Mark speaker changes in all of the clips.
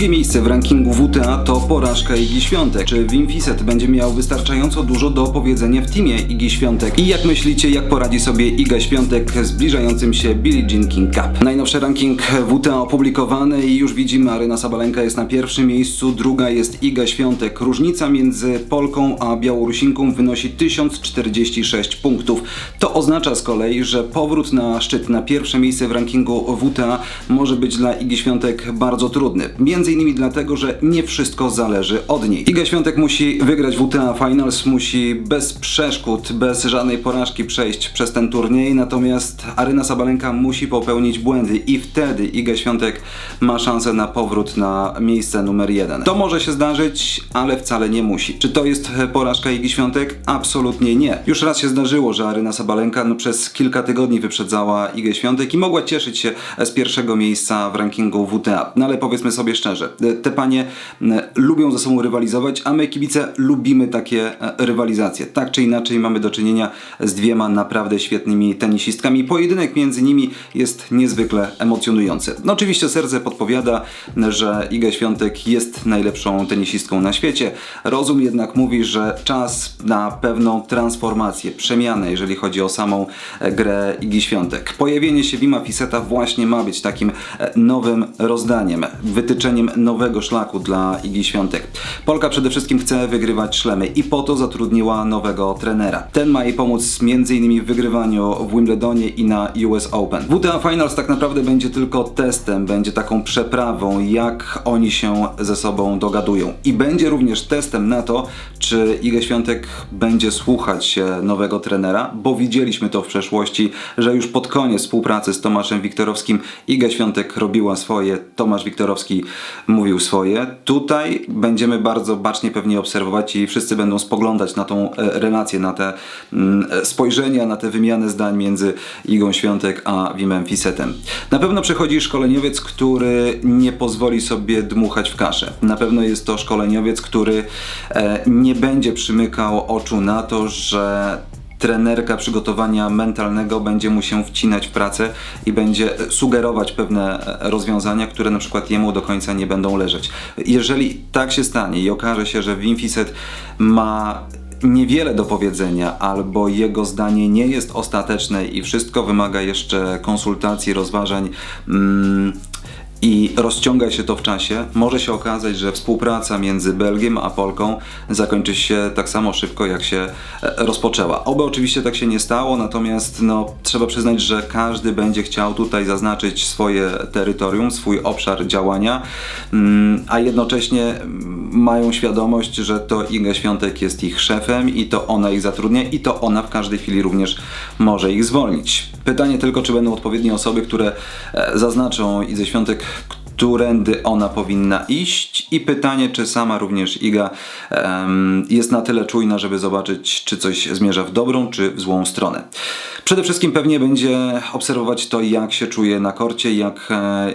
Speaker 1: Drugie miejsce w rankingu WTA to porażka Igi Świątek. Czy Wim Fiset będzie miał wystarczająco dużo do powiedzenia w teamie Igi Świątek? I jak myślicie, jak poradzi sobie Iga Świątek z zbliżającym się Billie Jean King Cup? Najnowszy ranking WTA opublikowany i już widzimy, Aryna Sabalenka jest na pierwszym miejscu, druga jest Iga Świątek. Różnica między Polką a Białorusinką wynosi 1046 punktów. To oznacza z kolei, że powrót na szczyt, na pierwsze miejsce w rankingu WTA może być dla Igi Świątek bardzo trudny. Między innymi dlatego, że nie wszystko zależy od niej. Iga Świątek musi wygrać WTA Finals, musi bez przeszkód, bez żadnej porażki przejść przez ten turniej, natomiast Aryna Sabalenka musi popełnić błędy i wtedy Iga Świątek ma szansę na powrót na miejsce numer jeden. To może się zdarzyć, ale wcale nie musi. Czy to jest porażka Igi Świątek? Absolutnie nie. Już raz się zdarzyło, że Aryna Sabalenka no, przez kilka tygodni wyprzedzała Igę Świątek i mogła cieszyć się z pierwszego miejsca w rankingu WTA. No ale powiedzmy sobie szczerze, e, te panie e, lubią ze sobą rywalizować, a my kibice lubimy takie e, rywalizacje. Tak czy inaczej mamy do czynienia z dwiema naprawdę świetnymi tenisistkami. Pojedynek między nimi jest niezwykle emocjonujący. No oczywiście serce podpowiada, że Iga Świątek jest najlepszą tenisistką na świecie. Rozum jednak mówi, że czas na pewną transformację, przemianę, jeżeli chodzi o samą e, grę Igi Świątek. Pojawienie się Wima Fiseta właśnie ma być takim nowym rozdaniem, wytyczeniem nowego szlaku dla Igi Świątek. Polka przede wszystkim chce wygrywać szlemy i po to zatrudniła nowego trenera. Ten ma jej pomóc m.in. w wygrywaniu w Wimbledonie i na US Open. WTA Finals tak naprawdę będzie tylko testem, będzie taką przeprawą, jak oni się ze sobą dogadują. I będzie również testem na to, czy Iga Świątek będzie słuchać nowego trenera, bo widzieliśmy to w przeszłości, że już pod koniec współpracy z Tomaszem Wiktorowskim Iga Świątek robiła swoje, Tomasz Wiktorowski mówił swoje. Tutaj będziemy bardzo bacznie pewnie obserwować i wszyscy będą spoglądać na tą e, relację, na te mm, e, spojrzenia, na te wymiany zdań między Igą Świątek a Wimem Fisetem. Na pewno przychodzi szkoleniowiec, który nie pozwoli sobie dmuchać w kaszę. Na pewno jest to szkoleniowiec, który e, nie będzie przymykał oczu na to, że trenerka przygotowania mentalnego będzie mu się wcinać w pracę i będzie sugerować pewne rozwiązania, które na przykład jemu do końca nie będą leżeć. Jeżeli tak się stanie i okaże się, że Wim Fiset ma niewiele do powiedzenia, albo jego zdanie nie jest ostateczne i wszystko wymaga jeszcze konsultacji, rozważań. Mm, i rozciąga się to w czasie, może się okazać, że współpraca między Belgiem a Polką zakończy się tak samo szybko, jak się e, rozpoczęła. Oby oczywiście tak się nie stało, natomiast no, trzeba przyznać, że każdy będzie chciał tutaj zaznaczyć swoje terytorium, swój obszar działania, mm, a jednocześnie mm, mają świadomość, że to Iga Świątek jest ich szefem i to ona ich zatrudnia i to ona w każdej chwili również może ich zwolnić. Pytanie tylko, czy będą odpowiednie osoby, które e, zaznaczą Idze Świątek, którędy ona powinna iść i pytanie, czy sama również Iga em, jest na tyle czujna, żeby zobaczyć, czy coś zmierza w dobrą, czy w złą stronę. Przede wszystkim pewnie będzie obserwować to, jak się czuje na korcie, jak e,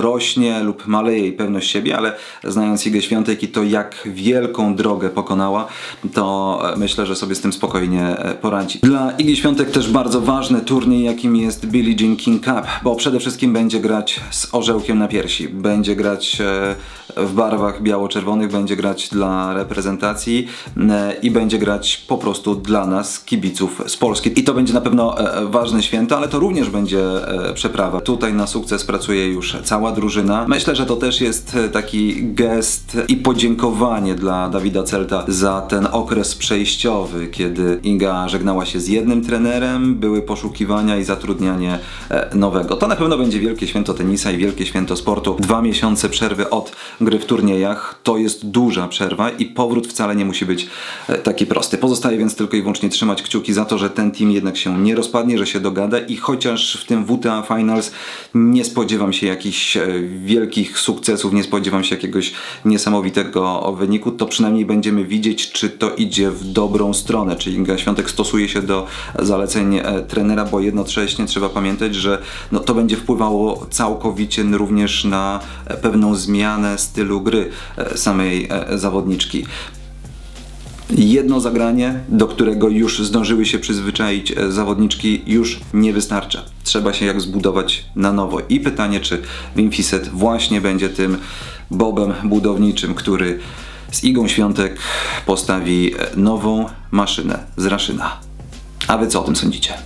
Speaker 1: rośnie lub maleje jej pewność siebie, ale znając Igę Świątek i to jak wielką drogę pokonała, to e, myślę, że sobie z tym spokojnie e, poradzi. Dla Igi Świątek też bardzo ważny turniej, jakim jest Billie Jean King Cup, bo przede wszystkim będzie grać z orzełkiem na piersi. Będzie grać e, w barwach biało-czerwonych, będzie grać dla reprezentacji i będzie grać po prostu dla nas, kibiców z Polski. I to będzie na pewno ważne święto, ale to również będzie przeprawa. Tutaj na sukces pracuje już cała drużyna. Myślę, że to też jest e, taki gest i podziękowanie dla Dawida Celta za ten okres przejściowy, kiedy Inga żegnała się z jednym trenerem, były poszukiwania i zatrudnianie e, nowego. To na pewno będzie wielkie święto tenisa i wielkie święto sportu. Dwa miesiące przerwy od gry w turniejach to jest duża przerwa i powrót wcale nie musi być e, taki prosty. Pozostaje więc tylko i wyłącznie trzymać kciuki za to, że ten team jednak się nie rozpadnie, że się dogada i chociaż w tym WTA Finals nie spodziewam się jakichś wielkich sukcesów, nie spodziewam się jakiegoś niesamowitego wyniku, to przynajmniej będziemy widzieć, czy to idzie w dobrą stronę, czy Inga Świątek stosuje się do zaleceń e, trenera, bo jednocześnie trzeba pamiętać, że no, to będzie wpływało całkowicie również na pewną zmianę stylu gry e, samej e, zawodniczki. Jedno zagranie, do którego już zdążyły się przyzwyczaić e, zawodniczki, już nie wystarcza. Trzeba się jak zbudować na nowo. I pytanie, czy Wimfiset właśnie będzie tym bobem budowniczym, który z Igą Świątek postawi e, nową maszynę z Raszyna. A wy co o tym sądzicie?